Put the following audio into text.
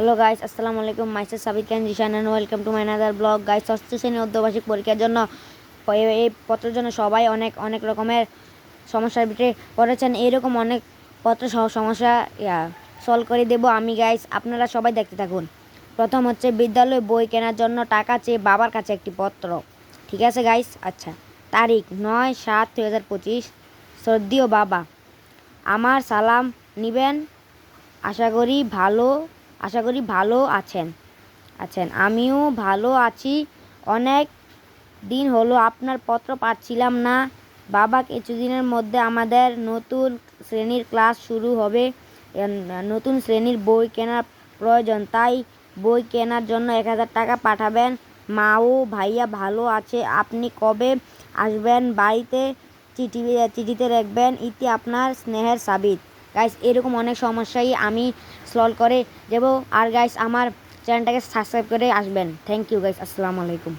Hello guys আসসালামু আলাইকুম মাইসের Sabit Khan Zishan and welcome to my another blog guys ষষ্ঠ শ্রেণি অর্ধবার্ষিক পরীক্ষার জন্য এই পত্রের জন্য সবাই অনেক অনেক রকমের সমস্যার ভিতরে পড়েছেন। এইরকম অনেক পত্র সমস্যা সলভ করে দেব আমি গাইস আপনারা সবাই দেখতে থাকুন। প্রথম হচ্ছে, বিদ্যালয় বই কেনার জন্য টাকা চেয়ে বাবার কাছে একটি পত্র। ঠিক আছে গাইস আচ্ছা তারিখ, নয় সাত দুই হাজার পঁচিশ। সর্দিও বাবা, আমার সালাম নিবেন। আশা করি ভালো আশা করি ভালো আছেন। আছেন। আমিও ভালো আছি। অনেক দিন হলো আপনার পত্র পাচ্ছিলাম না। বাবা কিছুদিনের মধ্যে আমাদের নতুন শ্রেণির ক্লাস শুরু হবে। নতুন শ্রেণির বই কেনার প্রয়োজন। তাই বই কেনার জন্য এক হাজার টাকা পাঠাবেন। মা ও ভাইয়া ভালো আছে। আপনি কবে আসবেন? বাড়িতে চিঠি, চিঠিতে রাখবেন ইতি আপনার স্নেহের সাবিত। গাইস এরকম অনেক সমস্যাই আমি সলভ করে দেবো। আর গাইস আমার চ্যানেলটাকে সাবস্ক্রাইব করে আসবেন। থ্যাংক ইউ গাইস আসসালামু আলাইকুম।